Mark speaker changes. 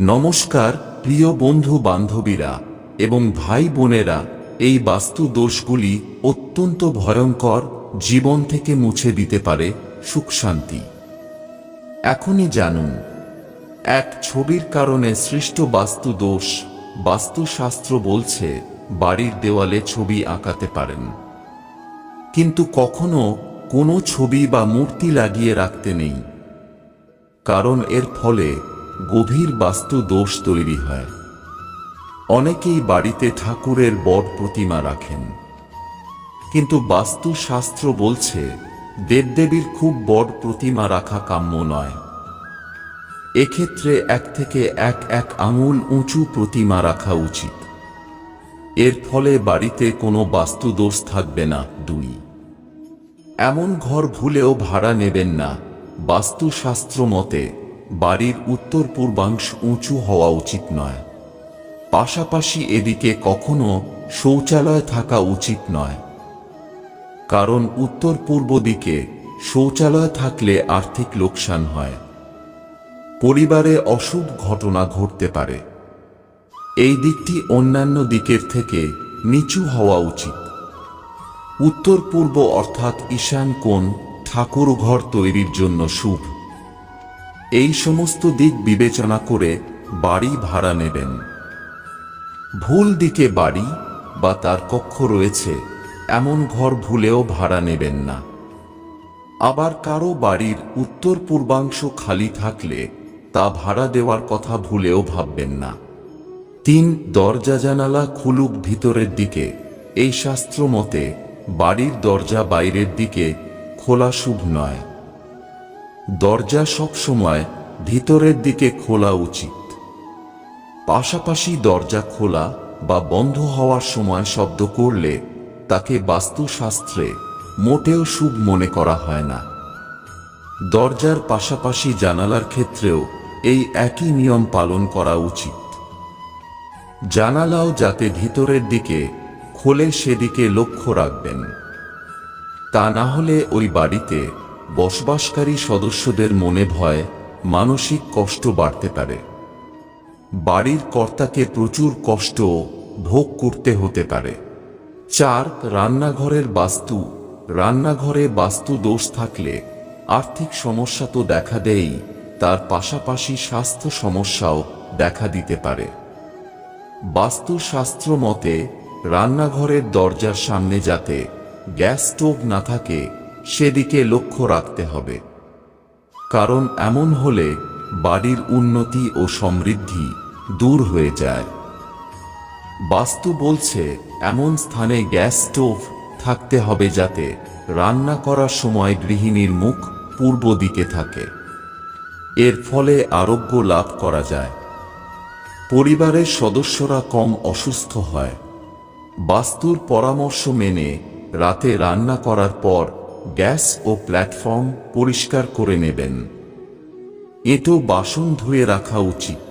Speaker 1: নমস্কার, প্রিয় বন্ধু বান্ধবীরা এবং ভাই বোনেরা, এই বাস্তু দোষগুলি অত্যন্ত ভয়ঙ্কর, জীবন থেকে মুছে দিতে পারে, সুখ শান্তি। এখনই জানুন, এক ছবির কারণে সৃষ্ট বাস্তু দোষ বাস্তুশাস্ত্র বলছে, বাড়ির দেওয়ালে ছবি আঁকাতে পারেন। কিন্তু কখনো কোনো ছবি বা মূর্তি লাগিয়ে রাখতে নেই। কারণ এর ফলে গভীর বাস্তু দোষ তৈরি হয়। অনেকেই বাড়িতে ঠাকুরের বট প্রতিমা রাখেন। কিন্তু বাস্তুশাস্ত্র বলছে, দেবদেবীর খুব বড় প্রতিমা রাখা কাম্য নয়। এক্ষেত্রে এক থেকে এক এক আঙুল উঁচু প্রতিমা রাখা উচিত। এর ফলে বাড়িতে কোনো বাস্তু দোষ থাকবে না, দুই। এমন ঘর ভুলেও ভাড়া নেবেন না, বাস্তুশাস্ত্র মতে। বাড়ির উত্তর পূর্বাংশ উঁচু হওয়া উচিত নয়। পাশাপাশি এদিকে কখনো শৌচালয় থাকা উচিত নয়। কারণ উত্তর পূর্ব দিকে শৌচালয় থাকলে আর্থিক লোকসান হয়। পরিবারে অশুভ ঘটনা ঘটতে পারে। এই দিকটি অন্যান্য দিকের থেকে নিচু হওয়া উচিত। উত্তর পূর্ব অর্থাৎ ঈশান কোণ ঠাকুর ঘর তৈরির জন্য শুভ। এই সমস্ত দিক বিবেচনা করে বাড়ি ভাড়া নেবেন। ভুল দিকে বাড়ি বা তার কক্ষ রয়েছে, এমন ঘর ভুলেও ভাড়া নেবেন না। আবার কারও বাড়ির উত্তর পূর্বাংশ খালি থাকলে তা ভাড়া দেওয়ার কথা ভুলেও ভাববেন না। তিন, দরজা জানালা খুলুক ভিতরের দিকে। এই শাস্ত্র মতে বাড়ির দরজা বাইরের দিকে খোলা শুভ নয়। দরজা সবসময় ভিতরের দিকে খোলা উচিত। পাশাপাশি দরজা খোলা বা বন্ধ হওয়ার সময় শব্দ করলে তাকে বাস্তুশাস্ত্রে মোটেও শুভ মনে করা হয় না। দরজার পাশাপাশি জানালার ক্ষেত্রেও এই একই নিয়ম পালন করা উচিত। জানালাও যাতে ভিতরের দিকে খোলে সেদিকে লক্ষ্য রাখবেন। তা না হলে ওই বাড়িতে বসবাসকারী সদস্যদের মনে ভয়, মানসিক কষ্ট বাড়তে পারে। বাড়ির কর্তাকে প্রচুর কষ্ট ভোগ করতে হতে পারে। চার, রান্নাঘরের বাস্তু। রান্নাঘরে বাস্তু দোষ থাকলে আর্থিক সমস্যা তো দেখা দেয় তার পাশাপাশি স্বাস্থ্য সমস্যাও দেখা দিতে পারে। বাস্তুশাস্ত্র মতে, রান্নাঘরের দরজার সামনে যাতে গ্যাস স্টোভ না থাকে সেদিকে লক্ষ্য রাখতে হবে। কারণ এমন হলে বাড়ির উন্নতি ও সমৃদ্ধি দূর হয়ে যায়। বাস্তু বলছে, এমন স্থানে গ্যাস স্টোভ থাকতে হবে যাতে রান্না করার সময় গৃহিণীর মুখ পূর্ব দিকে থাকে। এর ফলে আরোগ্য লাভ করা যায়। পরিবারের সদস্যরা কম অসুস্থ হয়। বাস্তুর পরামর্শ মেনে রাতে রান্না করার পর গ্যাস ও প্ল্যাটফর্ম পরিষ্কার করে নেবেন। এতো বাসন ধুয়ে রাখা উচিত।